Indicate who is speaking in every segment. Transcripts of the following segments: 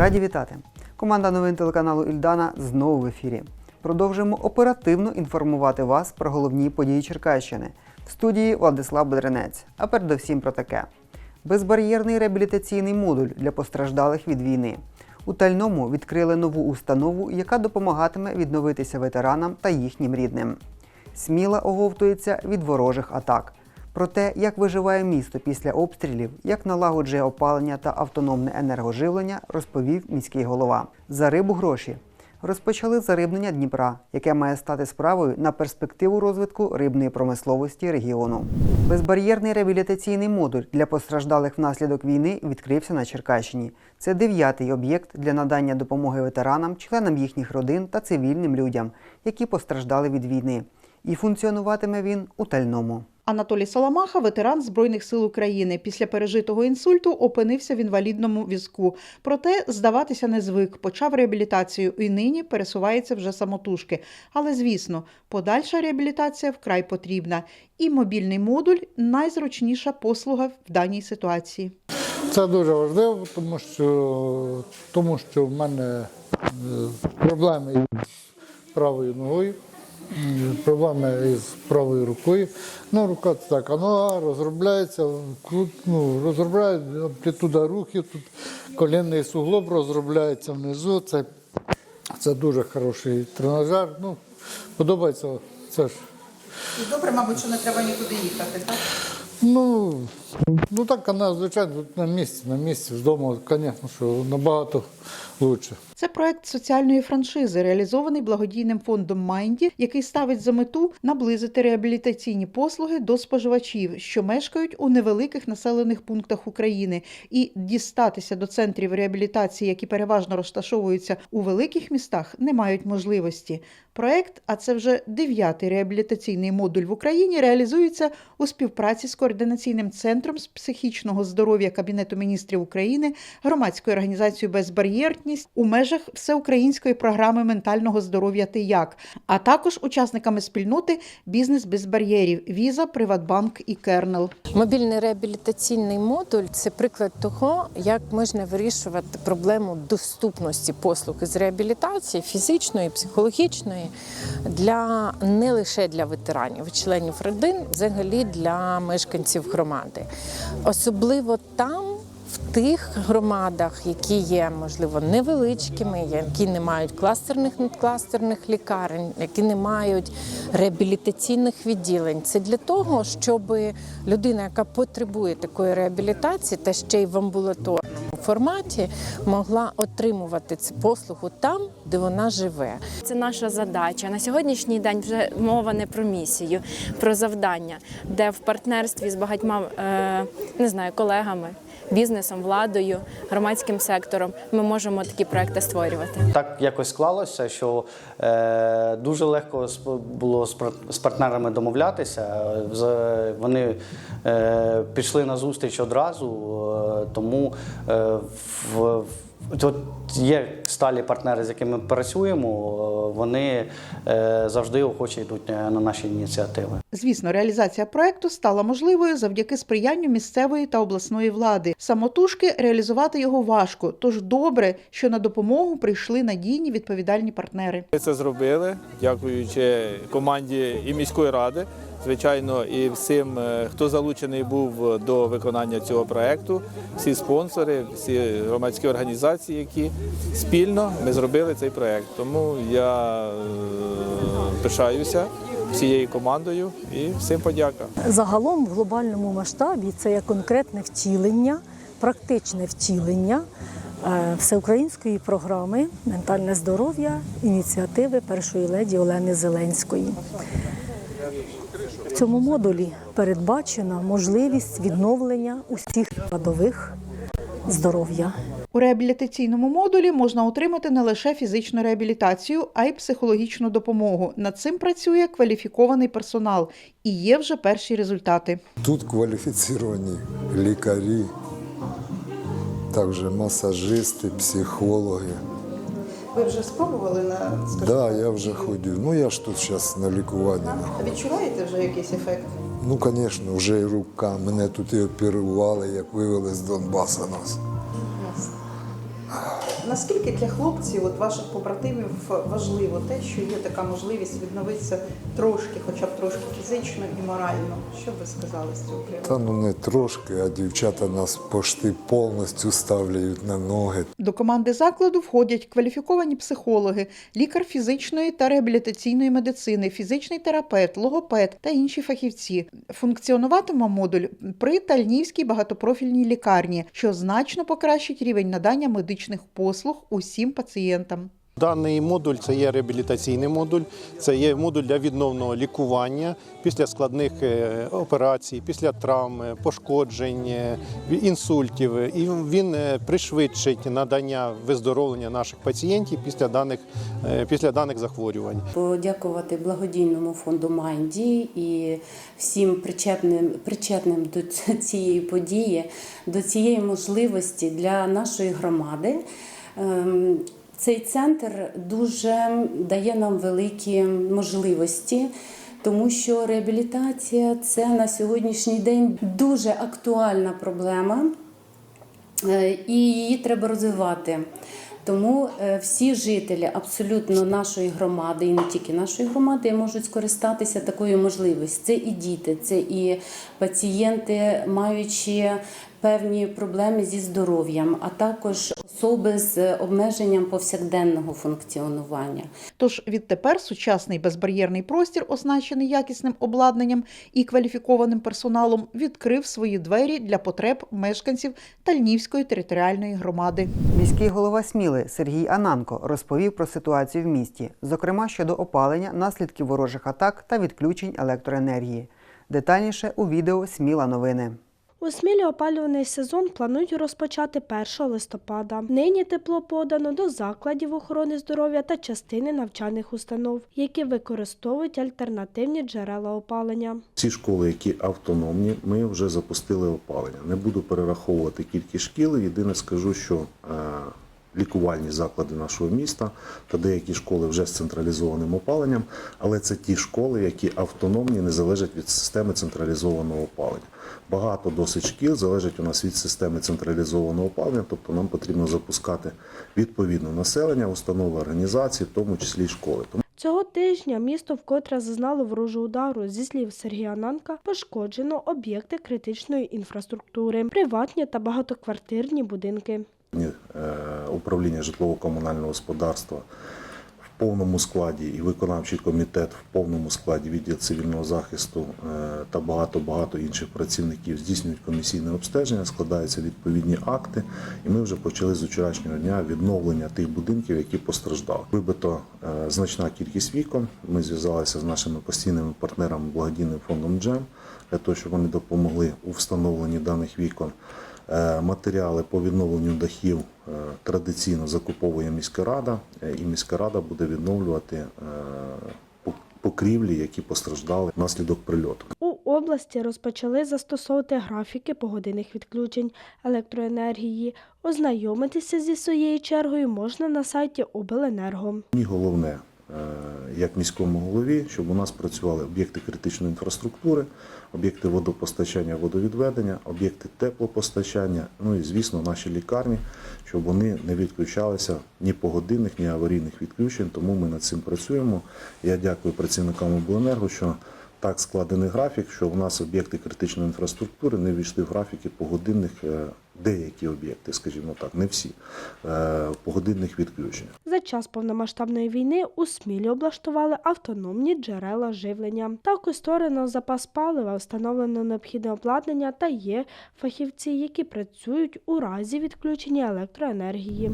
Speaker 1: Раді вітати! Команда новин телеканалу Ільдана знову в ефірі. Продовжуємо оперативно інформувати вас про головні події Черкащини. В студії Владислав Бедренець. А передовсім про таке: безбар'єрний реабілітаційний модуль для постраждалих від війни. У Тальному відкрили нову установу, яка допомагатиме відновитися ветеранам та їхнім рідним. Сміла оговтується від ворожих атак. Про те, як виживає місто після обстрілів, як налагоджує опалення та автономне енергоживлення, розповів міський голова. За рибу гроші розпочали зарибнення Дніпра, яке має стати справою на перспективу розвитку рибної промисловості регіону. Безбар'єрний реабілітаційний модуль для постраждалих внаслідок війни відкрився на Черкащині. Це дев'ятий об'єкт для надання допомоги ветеранам, членам їхніх родин та цивільним людям, які постраждали від війни. І функціонуватиме він у Тальному.
Speaker 2: Анатолій Соломаха, ветеран Збройних сил України. Після пережитого інсульту опинився в інвалідному візку. Проте здаватися не звик. Почав реабілітацію і нині пересувається вже самотужки. Але звісно, подальша реабілітація вкрай потрібна. І мобільний модуль найзручніша послуга в даній ситуації.
Speaker 3: Це дуже важливо, тому що, тому що в мене е, проблеми з правою ногою, проблеми із правою рукою. Ну, рука це так, а нога розробляється, ну, розробляє амплітуда рухів, тут колінний суглоб розробляється внизу. Це, це дуже хороший тренажер. Ну, подобається це ж.
Speaker 2: І добре, мабуть, що не треба нікуди їхати, так?
Speaker 3: Ну, ну так, вона, звичайно, на місці, на місці, вдома, звісно, що набагато краще.
Speaker 2: Це проект соціальної франшизи, реалізований благодійним фондом Майнді, який ставить за мету наблизити реабілітаційні послуги до споживачів, що мешкають у невеликих населених пунктах України, і дістатися до центрів реабілітації, які переважно розташовуються у великих містах, не мають можливості. Проект, а це вже дев'ятий реабілітаційний модуль в Україні, реалізується у співпраці з координаційним центром з психічного здоров'я Кабінету міністрів України, громадською організацією Безбар'єрність у межах всеукраїнської програми ментального здоров'я «Ти як», а також учасниками спільноти Бізнес без бар'єрів Віза, Приватбанк і Кернел.
Speaker 4: Мобільний реабілітаційний модуль це приклад того, як можна вирішувати проблему доступності послуг з реабілітації фізичної, психологічної для не лише для ветеранів, членів родин, взагалі для мешканців громади. Особливо там. В тих громадах, які є можливо невеличкими, які не мають кластерних надкластерних лікарень, які не мають реабілітаційних відділень, це для того, щоб людина, яка потребує такої реабілітації, та ще й в амбулаторному форматі, могла отримувати цю послугу там, де вона живе.
Speaker 5: Це наша задача. На сьогоднішній день вже мова не про місію, про завдання, де в партнерстві з багатьма е, не знаю, колегами, бізнесом, владою, громадським сектором ми можемо такі проекти створювати.
Speaker 6: Так якось склалося, що е, дуже легко було з партнерами домовлятися. Вони е, пішли на зустріч одразу, е, тому е, в- Тут є сталі партнери, з якими ми працюємо, е, вони е, завжди охоче йдуть е, на наші ініціативи.
Speaker 2: Звісно, реалізація проекту стала можливою завдяки сприянню місцевої та обласної влади. Самотужки реалізувати його важко, тож добре, що на допомогу прийшли надійні відповідальні партнери.
Speaker 7: Ми це зробили, дякуючи команді і міської ради, звичайно, і всім, е, хто залучений був до виконання цього проекту, всі спонсори, всі громадські організації, які спільно ми зробили цей проект. Тому я е, пишаюся всією командою і всім подяка.
Speaker 8: Загалом в глобальному масштабі це є конкретне втілення, практичне втілення е, всеукраїнської програми Ментальне здоров'я ініціативи першої леді Олени Зеленської. Цьому модулі передбачена можливість відновлення усіх складових здоров'я.
Speaker 2: У реабілітаційному модулі можна отримати не лише фізичну реабілітацію, а й психологічну допомогу. Над цим працює кваліфікований персонал і є вже перші результати.
Speaker 9: Тут кваліфіціровані лікарі, також масажисти, психологи.
Speaker 2: Ви вже спробували на
Speaker 9: Так, да, я вже ходю. Ну я ж тут зараз на лікуванні. А
Speaker 2: відчуваєте вже якийсь ефект?
Speaker 9: Ну, звісно, вже і рука. Мене тут і оперували, як вивели з Донбаса нас.
Speaker 2: Наскільки для хлопців, от ваших побратимів, важливо те, що є така можливість відновитися трошки, хоча б трошки фізично і морально? Що ви сказали з цього приводу?
Speaker 9: Та ну не трошки, а дівчата нас пошти повністю ставляють на ноги.
Speaker 2: До команди закладу входять кваліфіковані психологи, лікар фізичної та реабілітаційної медицини, фізичний терапевт, логопед та інші фахівці. Функціонуватиме модуль при Тальнівській багатопрофільній лікарні, що значно покращить рівень надання медичних послуг усім пацієнтам.
Speaker 10: Даний модуль це є реабілітаційний модуль, це є модуль для відновного лікування після складних е, операцій, після травм, е, пошкоджень, е, інсультів. І він пришвидшить надання виздоровлення наших пацієнтів після даних, після даних захворювань.
Speaker 11: подякувати благодійному фонду Майнді і всім причетним, причетним до цієї події, до цієї можливості для нашої громади. Ем, Цей центр дуже дає нам великі можливості. Тому що реабілітація це на сьогоднішній день дуже актуальна проблема, Е, і її треба розвивати. Тому е, всі жителі абсолютно нашої громади, і не тільки нашої громади, можуть скористатися такою можливістю. Це і діти, це і пацієнти, маючи певні проблеми зі здоров'ям, а також особи з обмеженням повсякденного функціонування.
Speaker 2: Тож відтепер сучасний безбар'єрний простір, оснащений якісним обладнанням і кваліфікованим персоналом, відкрив свої двері для потреб мешканців Тальнівської територіальної громади.
Speaker 1: Міський голова Сміли Сергій Ананко розповів про ситуацію в місті, зокрема щодо опалення, наслідків ворожих атак та відключень електроенергії. Детальніше у відео Сміла новини.
Speaker 12: У Смілі опалювальний сезон планують розпочати 1 листопада. Нині тепло подано до закладів охорони здоров'я та частини навчальних установ, які використовують альтернативні джерела опалення.
Speaker 13: Ці школи, які автономні, ми вже запустили опалення. Не буду перераховувати кількість шкіл. Єдине скажу, що е, лікувальні заклади нашого міста та деякі школи вже з централізованим опаленням, але це ті школи, які автономні, не залежать від системи централізованого опалення. Багато досить шкіл залежить у нас від системи централізованого опалення, тобто нам потрібно запускати відповідно населення, установи організації, в тому числі й школи.
Speaker 12: Цього тижня місто вкотре зазнало ворожого удару. Зі слів Сергія Нанка, пошкоджено об'єкти критичної інфраструктури, приватні та багатоквартирні будинки.
Speaker 13: Е, управління житлово-комунального господарства в повному складі і виконавчий комітет в повному складі відділ цивільного захисту е, та багато-багато інших працівників здійснюють комісійне обстеження, складаються відповідні акти, і ми вже почали з вчорашнього дня відновлення тих будинків, які постраждали. Вибито е, значна кількість вікон. Ми зв'язалися з нашими постійними партнерами благодійним фондом Джем для того, щоб вони допомогли у встановленні даних вікон. Е, Матеріали по відновленню дахів е, традиційно закуповує міська рада, е, і міська рада буде відновлювати покрівлі, які постраждали внаслідок прильоту.
Speaker 12: У області розпочали застосовувати графіки погодинних відключень електроенергії. Ознайомитися зі своєю чергою можна на сайті Обленерго.
Speaker 13: Мені головне, як міському голові, щоб у нас працювали об'єкти критичної інфраструктури, об'єкти водопостачання, водовідведення, об'єкти теплопостачання, ну і звісно, наші лікарні, щоб вони не відключалися ні погодинних, ні аварійних відключень. Тому ми над цим працюємо. Я дякую працівникам обленерго, що так складений графік, що у нас об'єкти критичної інфраструктури не війшли в графіки погодинних, е, деякі об'єкти, скажімо так, не всі, е, погодинних відключень.
Speaker 12: Час повномасштабної війни у Смілі облаштували автономні джерела живлення. Також створено запас палива, встановлено необхідне обладнання та є фахівці, які працюють у разі відключення електроенергії.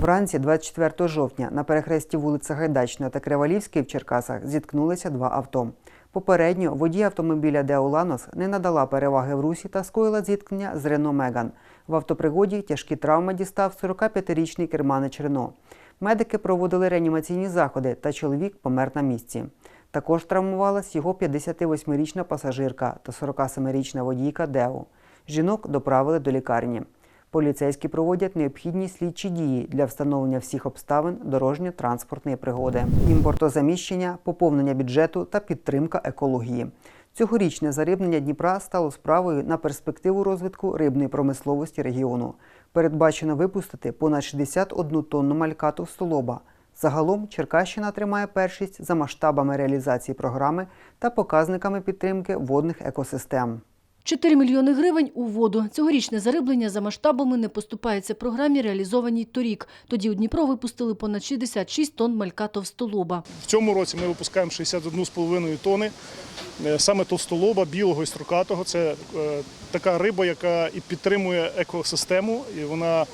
Speaker 1: Вранці 24 жовтня на перехресті вулиці Гайдачна та Кривалівської в Черкасах зіткнулися два авто. Попередньо водій автомобіля Деоланос не надала переваги в русі та скоїла зіткнення з Рено Меган. В автопригоді тяжкі травми дістав 45-річний керманич Рено. Медики проводили реанімаційні заходи, та чоловік помер на місці. Також травмувалась його 58-річна пасажирка та 47-річна водійка Део. Жінок доправили до лікарні. Поліцейські проводять необхідні слідчі дії для встановлення всіх обставин дорожньо-транспортної пригоди, імпортозаміщення, поповнення бюджету та підтримка екології. Цьогорічне зарибнення Дніпра стало справою на перспективу розвитку рибної промисловості регіону. Передбачено випустити понад 61 тонну малькату столоба. Загалом Черкащина тримає першість за масштабами реалізації програми та показниками підтримки водних екосистем.
Speaker 14: 4 мільйони гривень у воду. Цьогорічне зариблення за масштабами не поступається програмі, реалізованій торік. Тоді у Дніпро випустили понад 66 тонн малька товстолоба.
Speaker 15: В цьому році ми випускаємо 61,5 тони е, саме товстолоба, білого і строкатого. Це е, така риба, яка і підтримує екосистему, і вона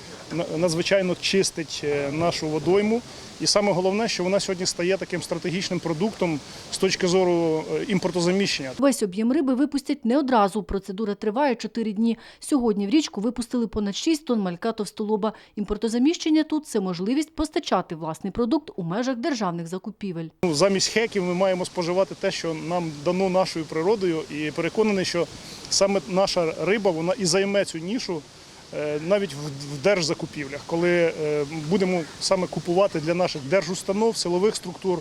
Speaker 15: надзвичайно чистить е, нашу водойму. І саме головне, що вона сьогодні стає таким стратегічним продуктом з точки зору е, імпортозаміщення.
Speaker 14: Весь об'єм риби випустять не одразу. Процедура триває 4 дні. Сьогодні в річку випустили понад 6 тонн малька товстолоба. Імпортозаміщення тут – це можливість постачати власний продукт у межах державних закупівель.
Speaker 15: Ну, Замість хеків ми маємо споживати те, що нам дано нашою природою, і переконаний, що саме наша риба вона і займе цю нішу навіть в- держзакупівлях, коли е, будемо саме купувати для наших держустанов, силових структур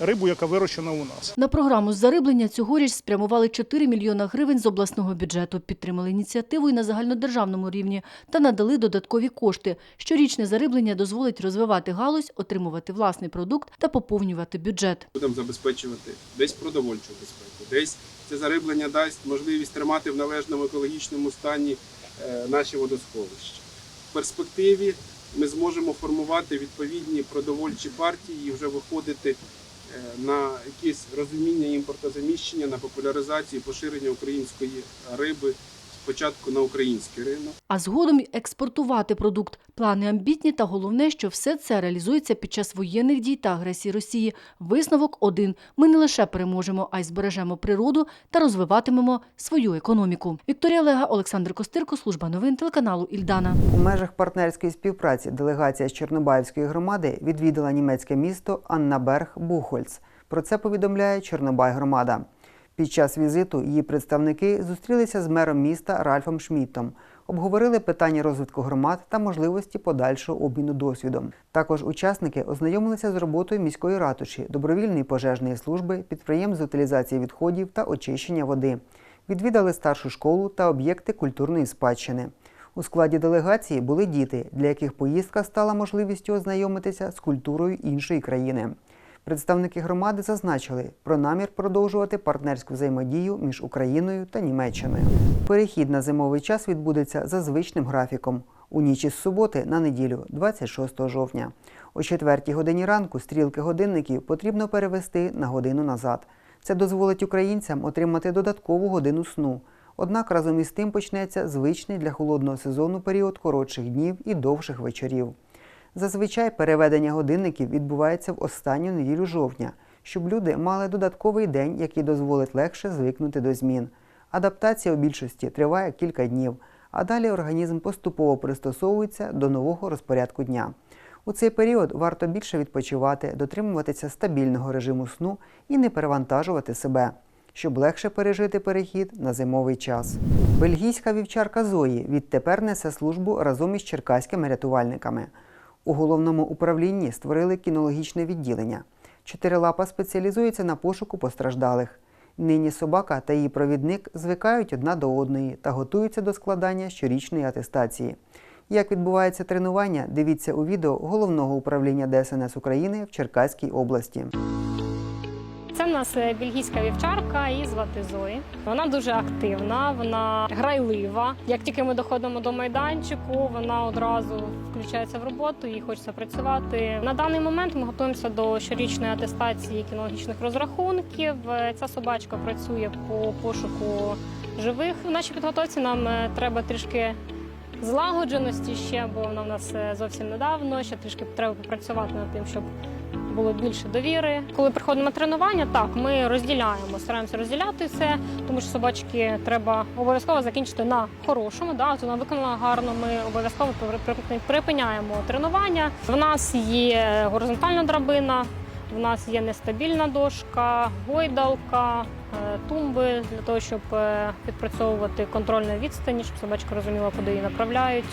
Speaker 15: рибу, яка вирощена у нас.
Speaker 14: На програму зариблення цьогоріч спрямували 4 мільйона гривень з обласного бюджету, підтримали ініціативу і на загальнодержавному рівні та надали додаткові кошти. Щорічне зариблення дозволить розвивати галузь, отримувати власний продукт та поповнювати бюджет.
Speaker 16: будемо забезпечувати десь продовольчу безпеку, десь це зариблення дасть можливість тримати в належному екологічному стані е, наші водосховища. В перспективі ми зможемо формувати відповідні продовольчі партії і вже виходити е, на якесь розуміння імпортозаміщення, на популяризацію поширення української риби спочатку на український ринок.
Speaker 14: А згодом експортувати продукт. Плани амбітні та головне, що все це реалізується під час воєнних дій та агресії Росії. Висновок один: ми не лише переможемо, а й збережемо природу та розвиватимемо свою економіку. Вікторія Лега, Олександр Костирко, служба новин телеканалу Ільдана.
Speaker 1: У межах партнерської співпраці делегація з Чорнобаївської громади відвідала німецьке місто Аннаберг Бухольц. Про це повідомляє Чорнобай громада. Під час візиту її представники зустрілися з мером міста Ральфом Шміттом, обговорили питання розвитку громад та можливості подальшого обміну досвідом. Також учасники ознайомилися з роботою міської ратуші, добровільної пожежної служби, підприємств з утилізації відходів та очищення води. Відвідали старшу школу та об'єкти культурної спадщини. У складі делегації були діти, для яких поїздка стала можливістю ознайомитися з культурою іншої країни. Представники громади зазначили про намір продовжувати партнерську взаємодію між Україною та Німеччиною. Перехід на зимовий час відбудеться за звичним графіком у ніч із суботи на неділю, 26 жовтня. О 4 годині ранку стрілки годинників потрібно перевести на годину назад. Це дозволить українцям отримати додаткову годину сну. Однак разом із тим почнеться звичний для холодного сезону період коротших днів і довших вечорів. Зазвичай переведення годинників відбувається в останню неділю жовтня, щоб люди мали додатковий день, який дозволить легше звикнути до змін. Адаптація у більшості триває кілька днів, а далі організм поступово пристосовується до нового розпорядку дня. У цей період варто більше відпочивати, дотримуватися стабільного режиму сну і не перевантажувати себе, щоб легше пережити перехід на зимовий час. Бельгійська вівчарка Зої відтепер несе службу разом із черкаськими рятувальниками. У головному управлінні створили кінологічне відділення. Чотирилапа спеціалізується на пошуку постраждалих. Нині собака та її провідник звикають одна до одної та готуються до складання щорічної атестації. Як відбувається тренування, дивіться у відео головного управління ДСНС України в Черкаській області.
Speaker 17: Нас е, бельгійська вівчарка, її звати Зої. Вона дуже активна, вона грайлива. Як тільки ми доходимо до майданчику, вона одразу включається в роботу, їй хочеться працювати. На даний момент ми готуємося до щорічної атестації кінологічних розрахунків. Е, Ця собачка працює по пошуку живих. В нашій підготовці нам е, треба трішки злагодженості ще, бо вона в нас е, зовсім недавно. Ще трішки треба попрацювати над тим, щоб було більше довіри. Коли приходимо на тренування, так ми розділяємо, стараємося розділяти це, тому що собачки треба обов'язково закінчити на хорошому. Да, вона виконала гарно. Ми обов'язково при- при- припиняємо тренування. В нас є горизонтальна драбина. В нас є нестабільна дошка, гойдалка, е, тумби для того, щоб е, підпрацьовувати контрольну відстані, щоб собачка розуміла, куди її направляють.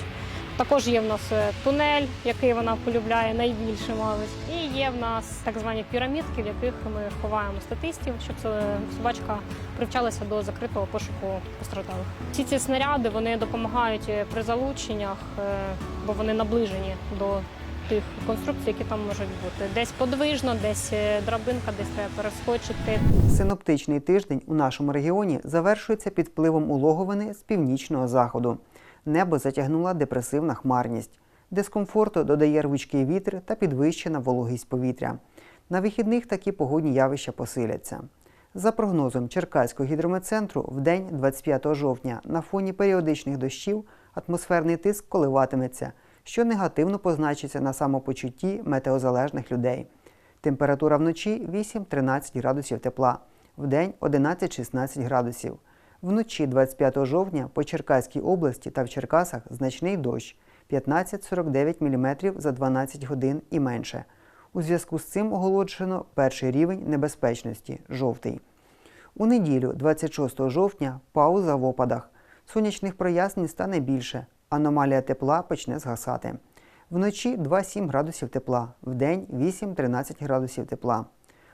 Speaker 17: Також є в нас е, тунель, який вона полюбляє найбільше, мабуть. І є в нас так звані пірамідки, в яких ми ховаємо статистів, щоб собачка привчалася до закритого пошуку постраждалих. Всі ці снаряди вони допомагають при залученнях, бо вони наближені до тих конструкцій, які там можуть бути. Десь подвижно, десь е, драбинка, десь треба перескочити.
Speaker 1: Синоптичний тиждень у нашому регіоні завершується під впливом улоговини з північного заходу. Небо затягнула депресивна хмарність. Дискомфорту додає рвучкий вітер та підвищена вологість повітря. На вихідних такі погодні явища посиляться. За прогнозом Черкаського гідрометцентру, в день 25 жовтня на фоні періодичних дощів атмосферний тиск коливатиметься, що негативно позначиться на самопочутті метеозалежних людей. Температура вночі 8-13 градусів тепла, вдень 11-16 градусів. Вночі 25 жовтня по Черкаській області та в Черкасах значний дощ 15-49 мм за 12 годин і менше. У зв'язку з цим оголошено перший рівень небезпечності жовтий. У неділю, 26 жовтня, пауза в опадах. Сонячних прояснень стане більше. Аномалія тепла почне згасати. Вночі 2-7 градусів тепла, вдень 8-13 градусів тепла.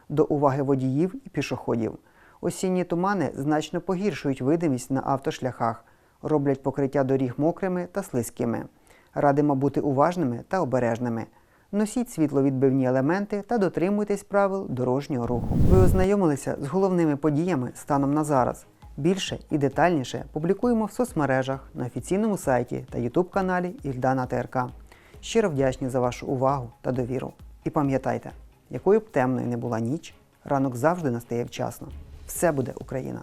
Speaker 1: До уваги водіїв і пішоходів. Осінні тумани значно погіршують видимість на автошляхах, роблять покриття доріг мокрими та слизькими. Радимо бути уважними та обережними. Носіть світловідбивні елементи та дотримуйтесь правил дорожнього руху. Ви ознайомилися з головними подіями станом на зараз. Більше і детальніше публікуємо в соцмережах на офіційному сайті та ютуб каналі Ільдана ТРК. Щиро вдячні за вашу увагу та довіру. І пам'ятайте, якою б темною не була ніч, ранок завжди настає вчасно. Все буде Україна!